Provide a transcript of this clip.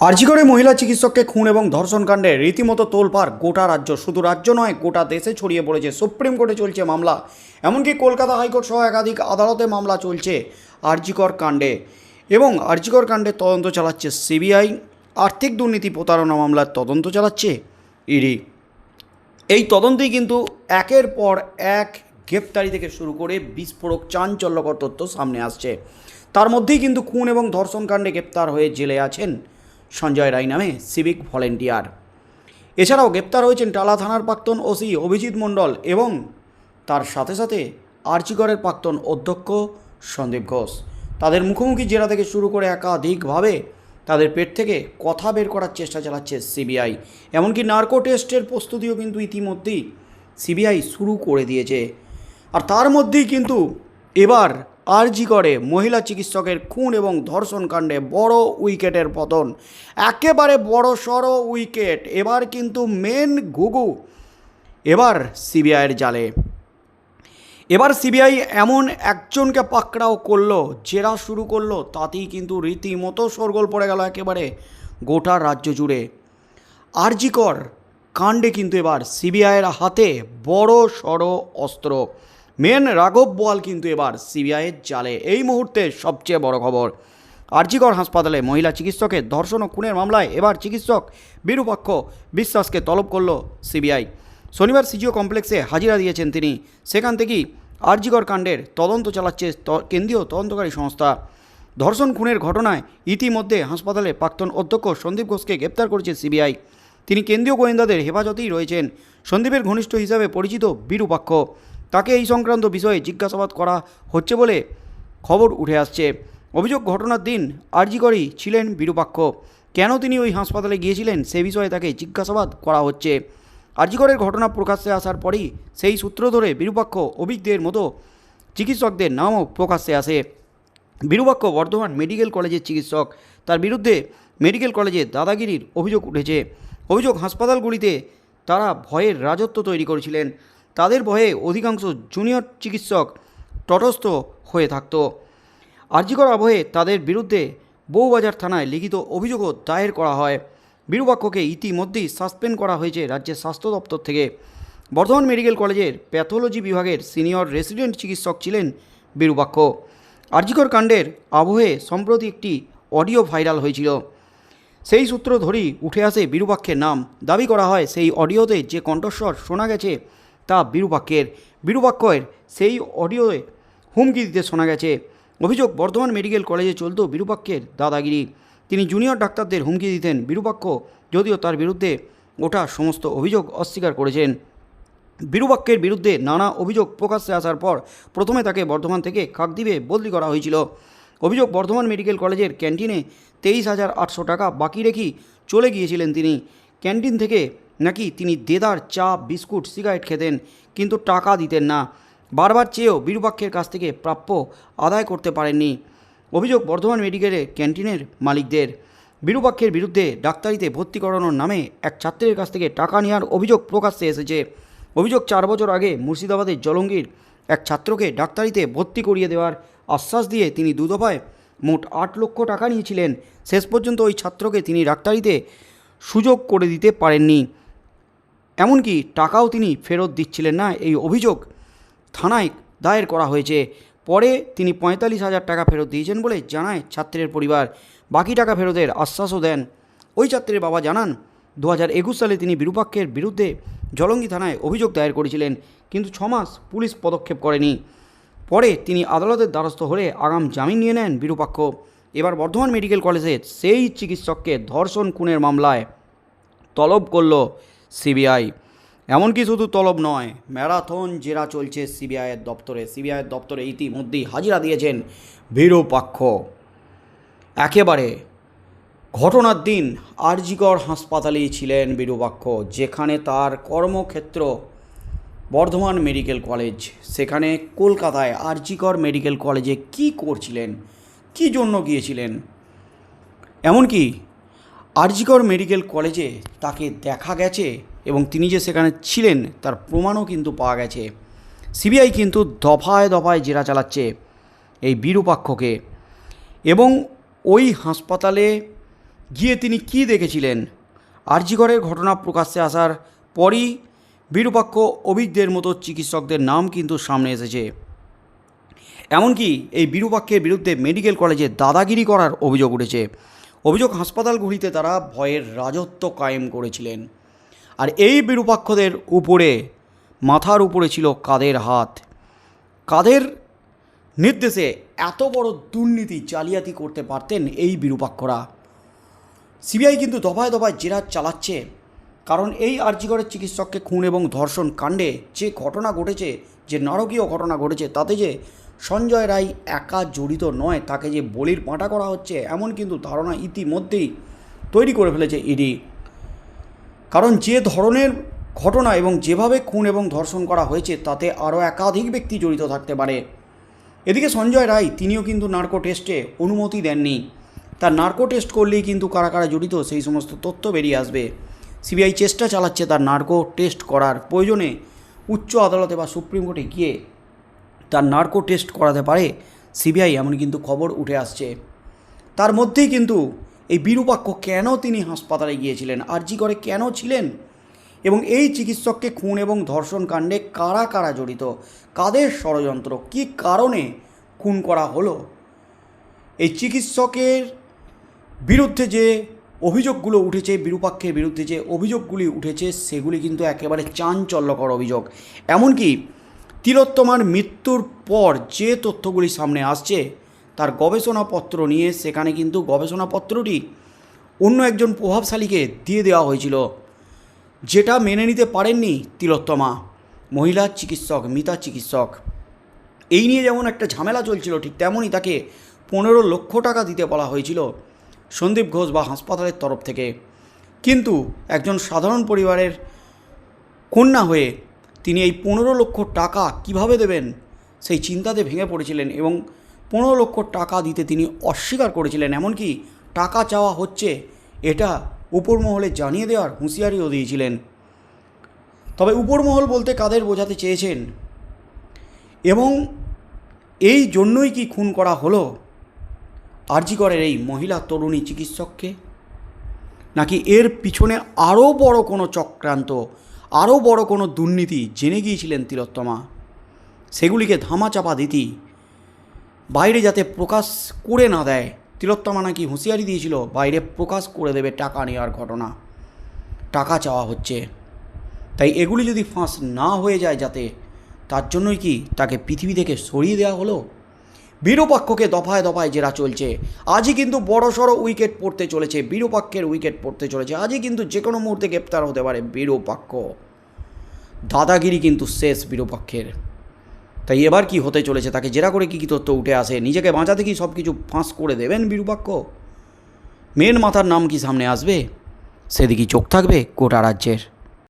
আরজিগড়ে মহিলা চিকিৎসককে খুন এবং ধর্ষণকাণ্ডে রীতিমতো তোলপাড়। গোটা রাজ্য, শুধু রাজ্য নয়, গোটা দেশে ছড়িয়ে পড়েছে। সুপ্রিম কোর্টে চলছে মামলা। এমনকি কলকাতা হাইকোর্ট সহ একাধিক আদালতে মামলা চলছে আরজিকর কাণ্ডে। এবং আরজিকর কাণ্ডে তদন্ত চালাচ্ছে সিবিআই। আর্থিক দুর্নীতি প্রতারণা মামলার তদন্ত চালাচ্ছে ইডি। এই তদন্তেই কিন্তু একের পর এক গ্রেপ্তারি থেকে শুরু করে বিস্ফোরক চাঞ্চল্যকর তথ্য সামনে আসছে। তার মধ্যেই কিন্তু খুন এবং ধর্ষণ কাণ্ডে গ্রেপ্তার হয়ে জেলে আছেন সঞ্জয় রায় নামে সিভিক ভলেন্টিয়ার এছাড়াও গ্রেপ্তার হয়েছেন টালা থানার প্রাক্তন ওসি অভিজিৎ মণ্ডল এবং তার সাথে সাথে আর্চিগড়ের প্রাক্তন অধ্যক্ষ সন্দীপ ঘোষ। তাদের মুখোমুখি জেরা থেকে শুরু করে একাধিকভাবে তাদের পেট থেকে কথা বের করার চেষ্টা চালাচ্ছে সিবিআই। এমনকি নার্কো টেস্টের প্রস্তুতিও কিন্তু ইতিমধ্যেই সিবিআই শুরু করে দিয়েছে। আর তার মধ্যেই কিন্তু এবার আরজি করে মহিলা চিকিৎসকের খুন এবং ধর্ষণ কাণ্ডে বড় উইকেটের পতন। একেবারে বড় সড়ো উইকেট, এবার কিন্তু মেন ঘুঘু। এবার সিবিআইয়ের জালে। এবার সিবিআই এমন একজনকে পাকড়াও করল, জেরা শুরু করল, তাতেই কিন্তু রীতিমতো শোরগোল পড়ে গেল একেবারে গোটা রাজ্য জুড়ে। আরজিকর কাণ্ডে কিন্তু এবার সিবিআইয়ের হাতে বড় সড়ো অস্ত্র। মেন রাঘব বোয়াল কিন্তু এবার সিবিআইয়ের জালে। এই মুহূর্তে সবচেয়ে বড় খবর, আরজিকর হাসপাতালে মহিলা চিকিৎসকের ধর্ষণ ও খুনের মামলায় এবার চিকিৎসক বিরূপাক্ষ বিশ্বাসকে তলব করল সিবিআই। শনিবার সিজিও কমপ্লেক্সে হাজিরা দিয়েছেন তিনি। সেখান থেকেই আরজিকর কাণ্ডের তদন্ত চালাচ্ছে কেন্দ্রীয় তদন্তকারী সংস্থা। ধর্ষণ, খুনের ঘটনায় ইতিমধ্যে হাসপাতালে প্রাক্তন অধ্যক্ষ সন্দীপ ঘোষকে গ্রেপ্তার করেছে সিবিআই। তিনি কেন্দ্রীয় গোয়েন্দাদের হেফাজতেই রয়েছেন সন্দীপের ঘনিষ্ঠ হিসাবে পরিচিত বিরূপাক্ষ। তাকে এই সংক্রান্ত বিষয়ে জিজ্ঞাসাবাদ করা হচ্ছে বলে খবর উঠে আসছে। অভিযোগ ঘটনার দিন আরজিকরই ছিলেন বিরূপাক্ষ। কেন তিনি ওই হাসপাতালে গিয়েছিলেন সে বিষয়ে তাকে জিজ্ঞাসাবাদ করা হচ্ছে। আরজিকরের ঘটনা প্রকাশ্যে আসার পরই সেই সূত্র ধরে বিরূপাক্ষ অভিজ্ঞদের মতো চিকিৎসকদের নামও প্রকাশ্যে আসে। বিরূপাক্ষ বর্ধমান মেডিকেল কলেজের চিকিৎসক। তার বিরুদ্ধে মেডিকেল কলেজে দাদাগিরির অভিযোগ উঠেছে। অভিযোগ হাসপাতালগুলিতে তারা ভয়ের রাজত্ব তৈরি করেছিলেন। তাদের ভয়ে অধিকাংশ জুনিয়র চিকিৎসক তটস্থ হয়ে থাকত। আর্যিকর আবহে তাদের বিরুদ্ধে বউবাজার থানায় লিখিত অভিযোগও দায়ের করা হয়। বিরূপাক্ষকে ইতিমধ্যেই সাসপেন্ড করা হয়েছে রাজ্যের স্বাস্থ্য দপ্তর থেকে। বর্ধমান মেডিকেল কলেজের প্যাথোলজি বিভাগের সিনিয়র রেসিডেন্ট চিকিৎসক ছিলেন বিরূপাক্ষ। আর্যিকর কাণ্ডের আবহে সম্প্রতি একটি অডিও ভাইরাল হয়েছিল। সেই সূত্র ধরেই উঠে আসে বিরূপাক্ষের নাম। দাবি করা হয় সেই অডিওতে যে কণ্ঠস্বর শোনা গেছে তা বিরূপাক্ষের বিরূপাক্ষের সেই অডিওয়ে হুমকি দিতে শোনা গেছে। অভিযোগ, বর্ধমান মেডিকেল কলেজে চলত বিরূপাক্ষের দাদাগিরি। তিনি জুনিয়র ডাক্তারদের হুমকি দিতেন বিরূপাক্ষ যদিও তার বিরুদ্ধে ওঠা সমস্ত অভিযোগ অস্বীকার করেছেন। বিরূপাক্ষের বিরুদ্ধে নানা অভিযোগ প্রকাশ্যে আসার পর প্রথমে তাকে বর্ধমান থেকে কাকদ্বীপে বদলি করা হয়েছিল। অভিযোগ, বর্ধমান মেডিকেল কলেজের ক্যান্টিনে তেইশ হাজার আটশো টাকা বাকি রেখেই চলে গিয়েছিলেন তিনি। ক্যান্টিন থেকে নাকি তিনি দেদার চা, বিস্কুট, সিগারেট খেতেন কিন্তু টাকা দিতেন না। বারবার চেয়েও বিরূপাক্ষের কাছ থেকে প্রাপ্য আদায় করতে পারেননি। অভিযোগ বর্ধমান মেডিকেলের ক্যান্টিনের মালিকদের। বিরূপাক্ষের বিরুদ্ধে ডাক্তারিতে ভর্তি করানোর নামে এক ছাত্রের কাছ থেকে টাকা নেওয়ার অভিযোগ প্রকাশ্যে এসেছে। অভিযোগ চার বছর আগে মুর্শিদাবাদের জলঙ্গির এক ছাত্রকে ডাক্তারিতে ভর্তি করিয়ে দেওয়ার আশ্বাস দিয়ে তিনি দুদফায় মোট আট লক্ষ টাকা নিয়েছিলেন। শেষ পর্যন্ত ওই ছাত্রকে তিনি ডাক্তারিতে সুযোগ করে দিতে পারেননি। এমনকি টাকাও তিনি ফেরত দিচ্ছিলেন না। এই অভিযোগ থানায় দায়ের করা হয়েছে। পরে তিনি পঁয়তাল্লিশ হাজার টাকা ফেরত দিয়েছেন বলে জানায় ছাত্রের পরিবার। বাকি টাকা ফেরতের আশ্বাসও দেন। ওই ছাত্রের বাবা জানান দু হাজার একুশ সালে তিনি বিরূপাক্ষের বিরুদ্ধে জলঙ্গি থানায় অভিযোগ দায়ের করেছিলেন, কিন্তু ছমাস পুলিশ পদক্ষেপ করেনি। পরে তিনি আদালতের দ্বারস্থ হলে আগাম জামিন নিয়ে নেন বিরূপাক্ষ। এবার বর্ধমান মেডিকেল কলেজের সেই চিকিৎসককে ধর্ষণ খুনের মামলায় তলব করল সিবিআই। এমনকি শুধু তলব নয়, ম্যারাথন জেরা চলছে সিবিআইয়ের দপ্তরে। সিবিআইয়ের দপ্তরে ইতিমধ্যেই হাজিরা দিয়েছেন বিরূপাক্ষ একেবারে ঘটনার দিন আরজিকর হাসপাতালেই ছিলেন বিরূপাক্ষ যেখানে তার কর্মক্ষেত্র বর্ধমান মেডিকেল কলেজ। সেখানে কলকাতায় আরজিকর মেডিকেল কলেজে কি করছিলেন, কি জন্য গিয়েছিলেন? এমনকি আরজিকর মেডিকেল কলেজে তাকে দেখা গেছে এবং তিনি যে সেখানে ছিলেন, তার প্রমাণও কিন্তু পাওয়া গেছে। সিবিআই কিন্তু দফায় দফায় জেরা চালাচ্ছে এই বিরূপাক্ষকে। এবং ওই হাসপাতালে গিয়ে তিনি কি দেখেছিলেন? আরজিগড়ের ঘটনা প্রকাশ্যে আসার পরই বিরূপাক্ষ অভিজ্ঞদের মতো চিকিৎসকদের নাম কিন্তু সামনে এসেছে। এমনকি এই বিরূপাক্ষের বিরুদ্ধে মেডিকেল কলেজে দাদাগিরি করার অভিযোগ উঠেছে। অভিযোগ, হাসপাতালগুলিতে তারা ভয়ের রাজত্ব কায়েম করেছিলেন। আর এই বিরূপাক্ষদের উপরে, মাথার উপরে ছিল কাদের হাত। কাদের নির্দেশে এত বড় দুর্নীতি জালিয়াতি করতে পারতেন এই বিরূপাক্ষরা। সিবিআই কিন্তু দফায় দফায় জেরা চালাচ্ছে, কারণ এই আর্জিগড়ের চিকিৎসককে খুন এবং ধর্ষণ কাণ্ডে যে ঘটনা ঘটেছে, যে নারকীয় ঘটনা ঘটেছে, তাতে যে সঞ্জয় রায় একা জড়িত নয়, তাকে যে বলির পাঁটা করা হচ্ছে, এমন কিন্তু ধারণা ইতিমধ্যেই তৈরি করে ফেলেছে ইডি কারণ যে ধরনের ঘটনা এবং যেভাবে খুন এবং ধর্ষণ করা হয়েছে, তাতে আরও একাধিক ব্যক্তি জড়িত থাকতে পারে। এদিকে সঞ্জয় রায়, তিনিও কিন্তু নার্কো টেস্টে অনুমতি দেননি। তার নার্কো টেস্ট করলেই কিন্তু কারা কারা জড়িত, সেই সমস্ত তথ্য বেরিয়ে আসবে। সিবিআই চেষ্টা চালাচ্ছে তার নার্কো টেস্ট করার। প্রয়োজনে উচ্চ আদালতে বা সুপ্রিম কোর্টে গিয়ে তার নার্কো টেস্ট করাতে পারে সিবিআই এমন কিন্তু খবর উঠে আসছে। তার মধ্যেই কিন্তু এই বিরূপাক্ষ কেন তিনি হাসপাতালে গিয়েছিলেন? আরজি করে কেন ছিলেন? এবং এই চিকিৎসককে খুন এবং ধর্ষণ কাণ্ডে কারা কারা জড়িত? কাদের ষড়যন্ত্র? কী কারণে খুন করা হলো? এই চিকিৎসকের বিরুদ্ধে যে অভিযোগগুলো উঠেছে, বিরূপাক্ষের বিরুদ্ধে যে অভিযোগগুলি উঠেছে, সেগুলি কিন্তু একেবারে চাঞ্চল্যকর অভিযোগ। এমনকি তিলোত্তমার মৃত্যুর পর যে তথ্যগুলি সামনে আসছে, তার গবেষণাপত্র নিয়ে সেখানে কিন্তু গবেষণাপত্রটি অন্য একজন প্রভাবশালীকে দিয়ে দেওয়া হয়েছিল। যেটা মেনে নিতে পারেননি তিলোত্তমা, মহিলা চিকিৎসক, মিতা চিকিৎসক। এই নিয়ে যেমন একটা ঝামেলা চলছিল, ঠিক তেমনই তাকে পনেরো লক্ষ টাকা দিতে বলা হয়েছিল সন্দীপ ঘোষ বা হাসপাতালের তরফ থেকে। কিন্তু একজন সাধারণ পরিবারের কন্যা হয়ে তিনি এই পনেরো লক্ষ টাকা কীভাবে দেবেন? সেই চিন্তাতে ভেঙে পড়েছিলেন এবং পনেরো লক্ষ টাকা দিতে তিনি অস্বীকার করেছিলেন। এমনকি টাকা চাওয়া হচ্ছে, এটা উপরমহলে জানিয়ে দেওয়ার হুঁশিয়ারিও দিয়েছিলেন। তবে উপরমহল বলতে কাদের বোঝাতে চেয়েছেন? এবং এই জন্যই কি খুন করা হলো? আরজিকরের এই মহিলা তরুণী চিকিৎসককে? নাকি এর পিছনে আরও বড় কোনো চক্রান্ত আরও বড় কোনো দুর্নীতি জেনে গিয়েছিলেন তিলোত্তমা। সেগুলিকে ধামাচাপা দিতি বাইরে যাতে প্রকাশ করে না দেয়, তিলোত্তমা নাকি হুঁশিয়ারি দিয়েছিল, বাইরে প্রকাশ করে দেবে টাকা নেওয়ার ঘটনা। টাকা চাওয়া হচ্ছে। তাই এগুলি যদি ফাঁস না হয়ে যায় যাতে, তার জন্যই কি তাকে পৃথিবী থেকে সরিয়ে দেওয়া হলো? বিরূপাক্ষকে দফায় দফায় জেরা চলছে। আজই কিন্তু বড় সড়ো উইকেট পড়তে চলেছে, বিরূপাক্ষের উইকেট পড়তে চলেছে। আজই কিন্তু যে কোনো মুহূর্তে গ্রেপ্তার হতে পারে বিরূপাক্ষ। দাদাগিরি কিন্তু শেষ বিরূপাক্ষের। তাই এবার কি হতে চলেছে, তাকে জেরা করে কী কী তথ্য উঠে আসে, নিজেকে বাঁচাতে কি সব কিছু ফাঁস করে দেবেন বিরূপাক্ষ? মেন মাথার নাম কি সামনে আসবে? সেদিকেই চোখ থাকবে গোটা রাজ্যের।